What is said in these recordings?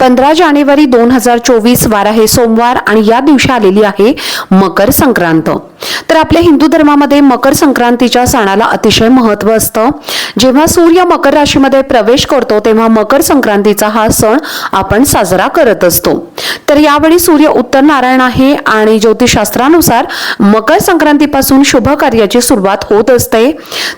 पंधरा जानेवारी दोन हजार चोवीस वार आहे. सोमवार आणि या दिवशी आलेली आहे मकर संक्रांत. तर आपल्या हिंदू धर्मामध्ये मकर संक्रांतीच्या सणाला अतिशय महत्त्व असतं. जेव्हा सूर्य मकर राशीमध्ये प्रवेश करतो तेव्हा मकर संक्रांतीचा हा सण आपण साजरा करत असतो. तर यावेळी सूर्य उत्तर नारायण आहे आणि ज्योतिषशास्त्रानुसार मकर संक्रांतीपासून शुभ कार्याची सुरुवात होत असते.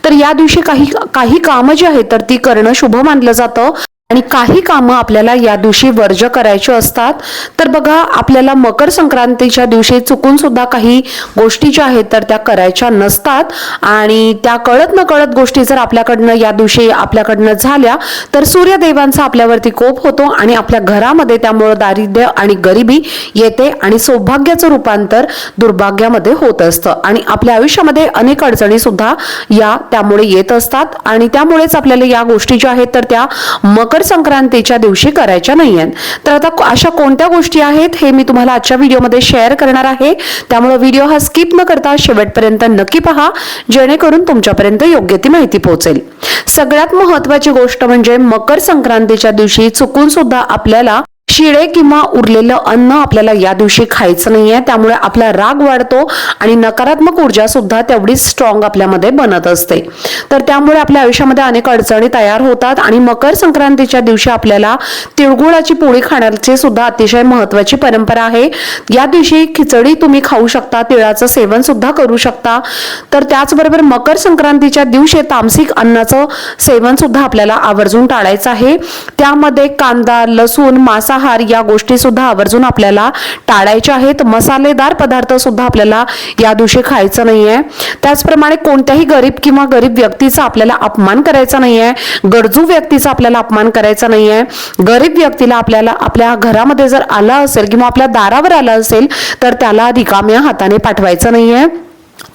तर या दिवशी काही काही कामं जी आहेत तर ती करणं शुभ मानलं जातं. आणि काही कामं आपल्याला या दिवशी वर्ज करायची असतात. तर बघा आपल्याला मकर संक्रांतीच्या दिवशी चुकून सुद्धा काही गोष्टी ज्या आहेत तर त्या करायच्या नसतात. आणि त्या कळत न कळत गोष्टी जर आपल्याकडनं या दिवशी आपल्याकडनं झाल्या तर सूर्यदेवांचा आपल्यावरती कोप होतो आणि आपल्या घरामध्ये त्यामुळं दारिद्र्य आणि गरिबी येते आणि सौभाग्याचं रूपांतर दुर्भाग्यामध्ये होत असतं. आणि आपल्या आयुष्यामध्ये अनेक अडचणी सुद्धा या त्यामुळे येत असतात. आणि त्यामुळेच आपल्याला या गोष्टी ज्या आहेत तर त्या मकर संक्रांतीच्या दिवशी करायच्या नाही आहेत तर आता अशा कोणत्या गोष्टी आहेत हे मी तुम्हाला आजच्या व्हिडिओमध्ये शेअर करणार आहे. त्यामुळे व्हिडिओ हा स्किप न करता शेवटपर्यंत नक्की पहा जेणेकरून तुमच्यापर्यंत योग्य ती माहिती पोहोचेल. सगळ्यात महत्वाची गोष्ट म्हणजे मकर संक्रांतीच्या दिवशी चुकून सुद्धा आपल्याला शिळे किंवा उरलेलं अन्न आपल्याला या दिवशी खायचं नाहीये त्यामुळे आपला राग वाढतो आणि नकारात्मक ऊर्जा सुद्धा तेवढीच स्ट्रॉंग आपल्यामध्ये बनत असते. तर त्यामुळे आपल्या आयुष्यामध्ये अनेक अडचणी तयार होतात आणि मकर संक्रांतीच्या दिवशी आपल्याला तिळगुळाची पोळी खाण्याची सुद्धा अतिशय महत्वाची परंपरा आहे. या दिवशी खिचडी तुम्ही खाऊ शकता तिळाचं सेवन सुद्धा करू शकता. तर त्याचबरोबर मकर संक्रांतीच्या दिवशी तामसिक अन्नाचं सेवन सुद्धा आपल्याला आवर्जून टाळायचं आहे. त्यामध्ये कांदा लसूण मांसाहार या गोष्टी सुद्धा आवर्जून आपल्याला टाळायच्या आहेत. मसालेदार पदार्थ सुद्धा आपल्याला या दिवशी खायचं नाहीये. त्याचप्रमाणे कोणत्याही गरीब किंवा गरीब व्यक्तीचा आपल्याला अपमान करायचा नाहीये. गरजू व्यक्तीचा आपल्याला अपमान करायचा नाहीये. गरीब व्यक्तीला आपल्याला आपल्या घरामध्ये जर आला असेल किंवा आपल्या दारावर आला असेल तर त्याला रिकाम्या हाताने पाठवायचं नाहीये.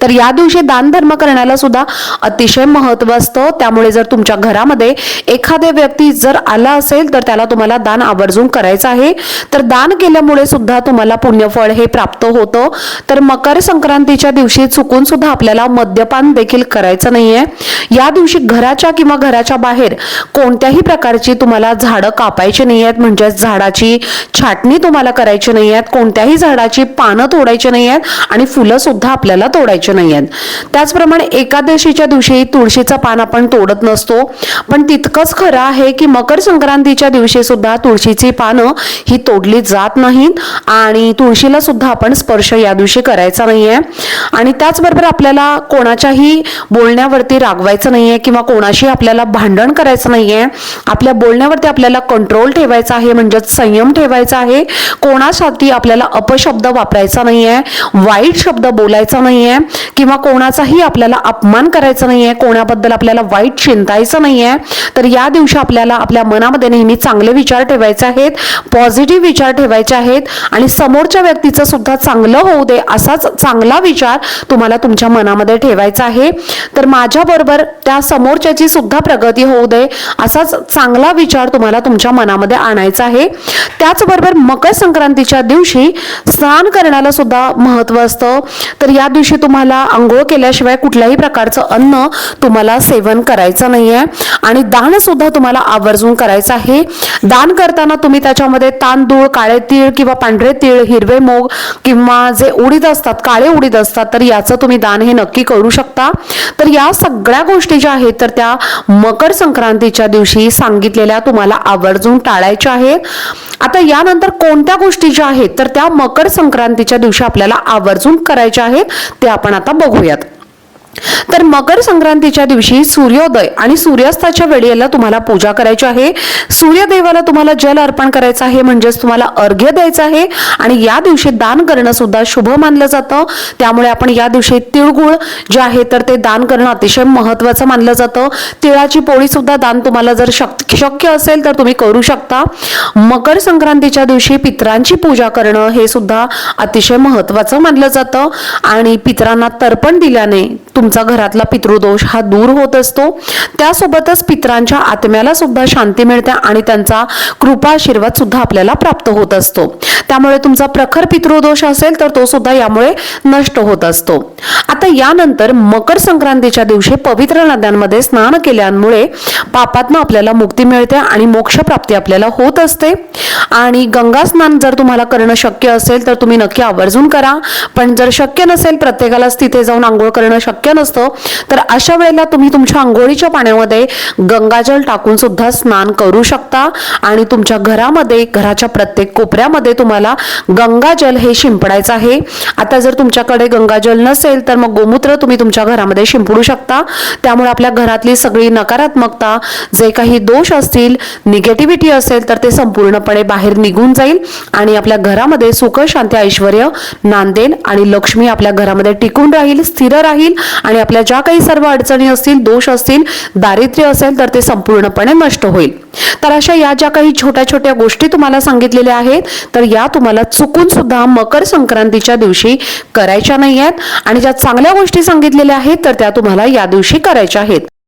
तर या दिवशी दान धर्म करण्याला सुद्धा अतिशय महत्त्व असतं. त्यामुळे जर तुमच्या घरामध्ये एखाद्या व्यक्ती जर आला असेल तर त्याला तुम्हाला दान आवर्जून करायचं आहे. तर दान केल्यामुळे सुद्धा तुम्हाला पुण्यफळ हे प्राप्त होतं. तर मकर संक्रांतीच्या दिवशी चुकून सुद्धा आपल्याला मद्यपान देखील करायचं नाहीये. या दिवशी घराच्या किंवा घराच्या बाहेर कोणत्याही प्रकारची तुम्हाला झाडं कापायची नाही आहेत म्हणजेच झाडाची छाटणी तुम्हाला करायची नाही आहेत कोणत्याही झाडाची पानं तोडायची नाही आहेत आणि फुलं सुद्धा आपल्याला तोडायची नाही आहेत त्याचप्रमाणे एकादशीच्या दिवशी तुळशीचं पान आपण तोडत नसतो. पण तितकंच खरं आहे की मकर संक्रांतीच्या दिवशी सुद्धा तुळशीची पानं ही तोडली जात नाहीत आणि तुळशीला सुद्धा आपण स्पर्श या दिवशी करायचा नाहीये. आणि त्याचबरोबर आपल्याला कोणाच्याही बोलण्यावरती रागवायचं नाहीये किंवा कोणाशी आपल्याला भांडण करायचं नाहीये. आपल्या बोलण्यावरती आपल्याला कंट्रोल ठेवायचा आहे म्हणजेच संयम ठेवायचा आहे. कोणासाठी आपल्याला अपशब्द वापरायचा नाहीये. वाईट शब्द बोलायचा नाहीये. किंवा कोणाचाही आपल्याला अपमान करायचा आहे कोणाबद्दल आपल्याला वाईट चिंतायचं नाही आहे तर या दिवशी आपल्याला आपल्या मनामध्ये नेहमी चांगले विचार ठेवायचे आहेत पॉझिटिव्ह विचार ठेवायचे आहेत आणि समोरच्या व्यक्तीचं सुद्धा चांगलं होऊ दे असाच चांगला विचार तुम्हाला तुमच्या मनामध्ये ठेवायचा आहे. तर माझ्याबरोबर त्या समोरच्याची सुद्धा प्रगती होऊ दे असाच चांगला विचार तुम्हाला तुमच्या मनामध्ये आणायचा आहे. त्याचबरोबर मकर संक्रांतीच्या दिवशी स्नान करण्याला सुद्धा महत्त्व असतं. तर या दिवशी तुम्हाला तुम्हाला आंघोळ केल्याशिवाय कुठल्याही प्रकारचं अन्न तुम्हाला सेवन करायचं नाही आहे आणि दानसुद्धा तुम्हाला आवर्जून करायचं आहे. दान करताना तुम्ही त्याच्यामध्ये तांदूळ काळे तीळ किंवा पांढरे तीळ हिरवे मोग किंवा जे उडीद असतात काळे उडीद असतात तर याचं तुम्ही दान हे नक्की करू शकता. तर या सगळ्या गोष्टी ज्या आहेत तर त्या मकर संक्रांतीच्या दिवशी सांगितलेल्या तुम्हाला आवर्जून टाळायच्या आहेत. आता यानंतर कोणत्या गोष्टी ज्या आहेत तर त्या मकर संक्रांतीच्या दिवशी आपल्याला आवर्जून करायच्या आहेत ते आपण आता बघूयात. तर मकर संक्रांतीच्या दिवशी सूर्योदय आणि सूर्यास्ताच्या वेळेला तुम्हाला पूजा करायची आहे. सूर्यदेवाला तुम्हाला जल अर्पण करायचं आहे म्हणजेच तुम्हाला अर्घ्य द्यायचं आहे. आणि या दिवशी दान करणं सुद्धा शुभ मानलं जातं. त्यामुळे आपण या दिवशी तिळगुळ जे आहे तर ते दान करणं अतिशय महत्वाचं मानलं जातं. तिळाची पोळी सुद्धा दान तुम्हाला जर शक शक्य असेल तर तुम्ही करू शकता. मकर संक्रांतीच्या दिवशी पित्रांची पूजा करणं हे सुद्धा अतिशय महत्वाचं मानलं जातं. आणि पित्रांना तर्पण दिल्याने तुमचा घरातला पितृदोष हा दूर होत असतो. त्यासोबतच पितरांच्या आत्म्याला सुद्धा शांती मिळते आणि त्यांचा कृपा आशीर्वाद सुद्धा आपल्याला प्राप्त होत असतो. त्यामुळे तुमचा प्रखर पितृदोष असेल तर तो सुद्धा यामुळे नष्ट होत असतो. आता यानंतर मकर संक्रांतीच्या दिवशी पवित्र नद्यांमध्ये स्नान केल्यामुळे पापातनं आपल्याला मुक्ती मिळते आणि मोक्ष प्राप्ती आपल्याला होत असते. आणि गंगा स्नान जर तुम्हाला करणं शक्य असेल तर तुम्ही नक्की आवर्जून करा. पण जर शक्य नसेल प्रत्येकालाच तिथे जाऊन आंघोळ करणं शक्य शक्य नसतं तर अशा वेळेला तुम्ही तुमच्या आंघोळीच्या पाण्यामध्ये गंगाजल टाकून सुद्धा स्नान करू शकता. आणि तुमच्या घरामध्ये घराच्या प्रत्येक कोपऱ्यामध्ये तुम्हाला गंगाजल हे शिंपडायचं आहे. आता जर तुमच्याकडे गंगाजल नसेल तर मग गोमूत्र तुम्ही तुमच्या घरामध्ये शिंपडू शकता. त्यामुळे आपल्या घरातली सगळी नकारात्मकता जे काही दोष असतील निगेटिव्हिटी असेल तर ते संपूर्णपणे बाहेर निघून जाईल. आणि आपल्या घरामध्ये सुख शांती ऐश्वर नांदेल आणि लक्ष्मी आपल्या घरामध्ये टिकून राहील स्थिर राहील. आणि आपल्या ज्या काही सर्व अडचणी असतील दोष असतील दारिद्र्य असेल तर ते संपूर्णपणे नष्ट होईल. तर अशा या ज्या काही छोट्या छोट्या गोष्टी तुम्हाला सांगितलेल्या आहेत तर या तुम्हाला चुकून सुद्धा मकर संक्रांतीच्या दिवशी करायच्या नाही आहेत आणि ज्या चांगल्या गोष्टी सांगितलेल्या आहेत तर त्या तुम्हाला या दिवशी करायच्या आहेत.